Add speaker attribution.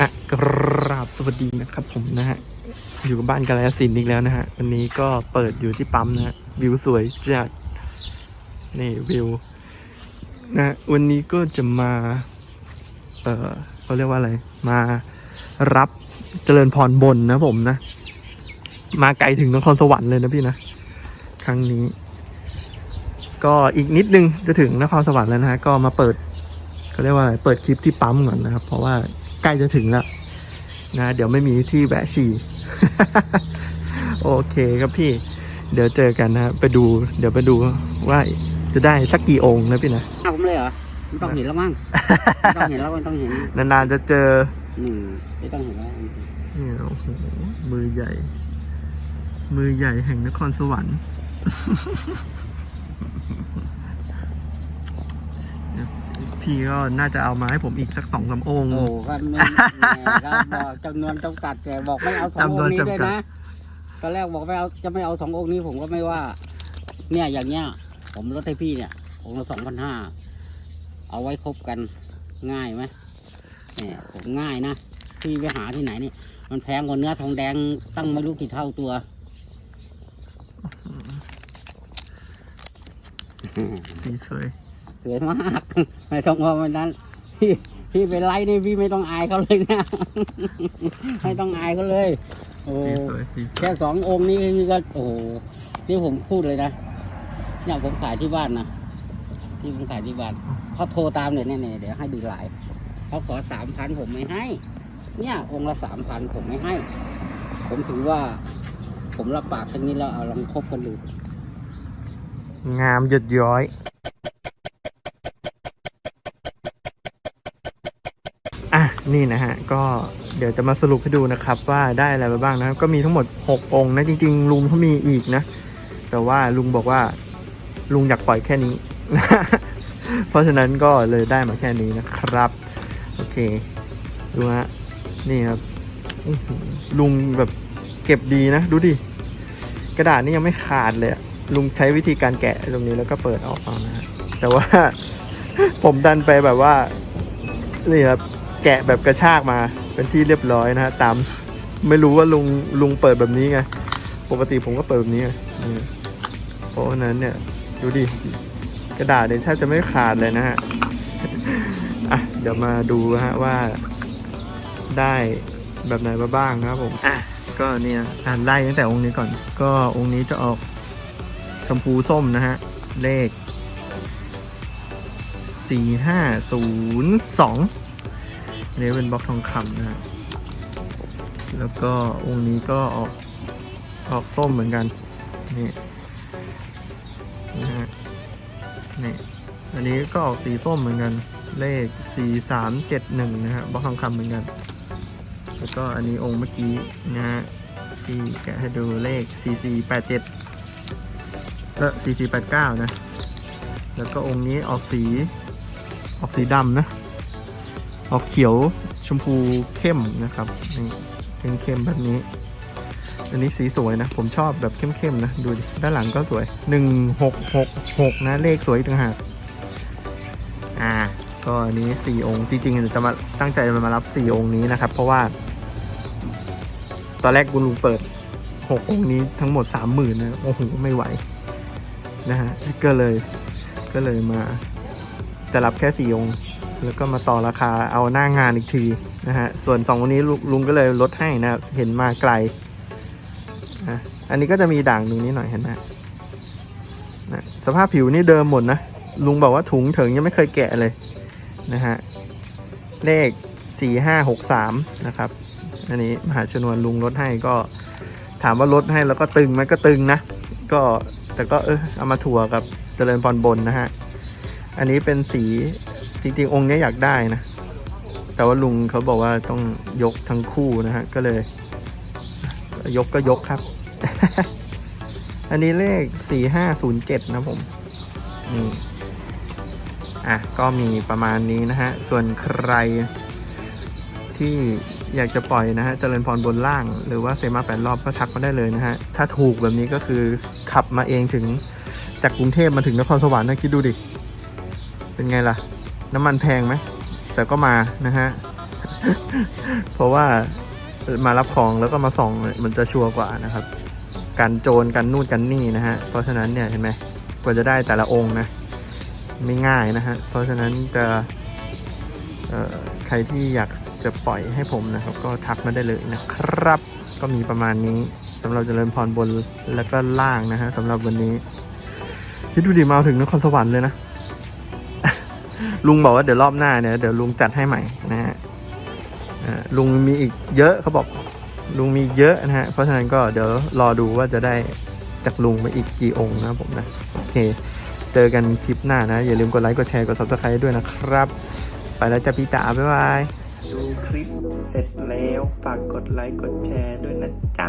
Speaker 1: อะกราบสวัสดีนะครับผมนะฮะ อยู่กับบ้านกาลยสินธุ์อีกแล้วนะฮะ วันนี้ก็เปิดอยู่ที่ปั๊มนะฮะ วิวสวยจัดนี่วิวนะฮะวันนี้ก็จะมา เออเขาเรียกว่าอะไร มารับเจริญพรบนนะผมนะ มาไกลถึงนครสวรรค์เลยนะพี่นะ ครั้งนี้ ก็อีกนิดนึงจะถึงนครสวรรค์แล้วนะฮะ ก็มาเปิดเขาเรียกว่าอะไร เปิดคลิปที่ปั๊มก่อนนะครับ เพราะว่า ใกล้จะถึงแล้วนะ เดี๋ยวไม่มีที่แวะฉี่โอเคครับพี่ เดี๋ยวเจอกันนะฮะไปดู เดี๋ยวไปดูว่าจะได้สักกี่องค์นะพี่นะ
Speaker 2: อ้าวผมเลยเหรอไม่ต้องเห็นแล้วมั้งไม่ต้องเห็นแล้วไม่ต้องเห็น
Speaker 1: นานๆจะเจอ
Speaker 2: อืมไม่ต้องเห็นแล้ว
Speaker 1: เนี่ยโอ้โหมือใหญ่ มือใหญ่แห่งนครสวรรค์ พี่ก็น่าจะเอามาให้ผมอีกสักสองสามองค์
Speaker 2: โอ้ก็ไม่แหม่ก็บอกจำนวนจำกัดแต่บอกไม่เอาสององ
Speaker 1: จำนวน
Speaker 2: ค์นี้ด้วย
Speaker 1: จำกัด
Speaker 2: นะตอนแรกบอกไม่เอาจะไม่เอาสององค์นี้ผมก็ไม่ว่า เนี่ยอย่างเงี้ย ผมลดให้พี่เนี่ยองค์ละสองพันห้าเอาไว้ครบกันง่ายไหมเนี่ยผมง่ายนะพี่ไปหาที่ไหนนี่มันแพงกว่าเนื้อทองแดงตั้งไม่รู้กี่เท่าตัว
Speaker 1: สีสวย
Speaker 2: สวยมาก ไม่ต้องว่าวันนั้นพี่พี่ไปไล่นี่พี่ไม่ต้องอายเขาเลยนะ ไม่ต้องอายเขาเลย โอ้
Speaker 1: สีสวยสีสว
Speaker 2: แค่
Speaker 1: ย
Speaker 2: สององค์นี้พี่ก็โอ้โหนี่ผมพูดเลยนะเนี่ยผมขายที่บ้านนะที่ผมขายที่บ้านเขาโทรตามเลยเนี่ยเนี่ยเดี๋ยวให้ดูหลายเขาขอสามพันผมไม่ให้ เนี่ยองค์ละสามพันผมไม่ให้ ผมถือว่า ผมรับปากแค่นี้แล้วเอาลองคบกันดู
Speaker 1: งามหยดย้อย นี่นะฮะ ก็เดี๋ยวจะมาสรุปให้ดูนะครับ ว่าได้อะไรมาบ้างนะครับก็มีทั้งหมด 6 องค์นะจริง ๆ ลุงเขามีอีกนะ แต่ว่าลุงบอกว่า ลุงอยากปล่อยแค่นี้ เพราะฉะนั้นก็เลยได้มาแค่นี้นะครับ โอเค ดูฮะนี่ครับลุงแบบเก็บดีนะ ดูดิ กระดาษนี่ยังไม่ขาดเลยลุงใช้วิธีการแกะตรงนี้แล้วก็เปิดออกมานะแต่ว่าผมดันไปแบบว่า นี่ครับ แกะแบบกระชากมาเป็นที่เรียบร้อยนะฮะตามไม่รู้ว่าลุงลุงเปิดแบบนี้ไงปกติผมก็เปิดแบบนี้เพราะฉะนั้นเนี่ยดูดิกระดาษเนี่ยแทบจะไม่ขาดเลยนะฮะอะเดี๋ยวมาดูฮะว่าได้แบบไหนมาบ้างครับผมอะก็เนี่ยอ่านไล่ตั้งแต่องค์นี้ก่อน ก็องค์นี้จะออกชมพูส้มนะฮะ เลขสี่ห้าศูนย์สอง อันนี้เป็นบล็อกทองคำนะฮะแล้วก็องค์นี้ก็ออกออกส้มเหมือนกัน นี่นะฮะนี่อันนี้ก็ออกสีส้มเหมือนกัน เลขสี่สามเจ็ดหนึ่งนะฮะบล็อกทองคำเหมือนกัน แล้วก็อันนี้องค์เมื่อกี้นะฮะที่แกะให้ดูเลข 4487เออ4489 นะ แล้วก็องค์นี้ออกสีออกสีดำนะ ออกเขียวชมพูเข้มนะครับนี่เข้มแบบนี้ อันนี้สีสวยนะ ผมชอบแบบเข้มๆนะ ดูดิด้านหลังก็สวย 1666 นะเลขสวยต่างหากอ่า ก็อันนี้ 4 องค์จริงๆจะมาตั้งใจมารับ 4 องค์นี้นะครับ เพราะว่า ตอนแรกคุณลุงเปิดหกองค์นี้ทั้งหมดสามหมื่นะโอ้โหไม่ไหวนะฮะก็เลยก็เลยมาจะรับแค่สี่องค์ แล้วก็มาต่อราคาเอาหน้างานอีกทีนะฮะ ส่วนสององค์นี้ลุงก็เลยลดให้นะเห็นมาไกลนะอันนี้ก็จะมีด่างตรงนี้หน่อยเห็นไหมนะสภาพผิวนี่เดิมหมดนะ ลุงบอกว่าถุงถิงยังไม่เคยแกะเลยนะฮะ เลขสี่ห้าหกสามนะครับ อันนี้มหาชนวนลุงลดให้ก็ถามว่าลดให้แล้วก็ตึงไหมก็ตึงนะ ก็แต่ก็เออเอามาถั่วกับเจริญพรบนนะฮะ อันนี้เป็นสี จริงๆ องค์นี้อยากได้นะ แต่ว่าลุงเขาบอกว่าต้องยกทั้งคู่นะฮะ ก็เลย ยกก็ยกครับ อันนี้เลขสี่ห้าศูนย์เจ็ดนะผมนี่อะ ก็มีประมาณนี้นะฮะ ส่วนใครที่อยากจะปล่อยนะฮะ เจริญพรบนล่าง หรือว่าเซมาแปดรอบก็ทักมาได้เลยนะฮะ ถ้าถูกแบบนี้ก็คือขับมาเองถึงจากกรุงเทพมาถึงนครสวรรค์นะคิดดูดิ เป็นไงล่ะ น้ำมันแพงไหมแต่ก็มานะฮะ เพราะว่ามารับของแล้วก็มาส่องมันจะชัวร์กว่านะครับ การโจรกันนู่นกันนี่นะฮะ เพราะฉะนั้นเนี่ยเห็นไหมกว่าจะได้แต่ละองค์นะ ไม่ง่ายนะฮะ เพราะฉะนั้นจะเอ่อใครที่อยากจะปล่อยให้ผมนะครับ ก็ทักมาได้เลยนะครับ ก็มีประมาณนี้สำหรับเจริญพรบนแล้วก็ล่างนะฮะสำหรับวันนี้คิดดูดิมาถึงนครสวรรค์เลยนะ ลุงบอกว่าเดี๋ยวรอบหน้าเนี่ยเดี๋ยวลุงจัดให้ใหม่นะฮะลุงมีอีกเยอะเขาบอกลุงมีเยอะนะฮะ เพราะฉะนั้นก็เดี๋ยวรอดูว่าจะได้จากลุงไปอีกกี่องค์นะผมนะโอเค เจอกันคลิปหน้านะ อย่าลืมกดไลค์กดแชร์กด subscribe ด้วยนะครับ ไปแล้วจ้ะพี่จ๋าบ๊ายบายดูคลิปเสร็จแล้วฝากกดไลค์กดแชร์ด้วยนะจ๊ะ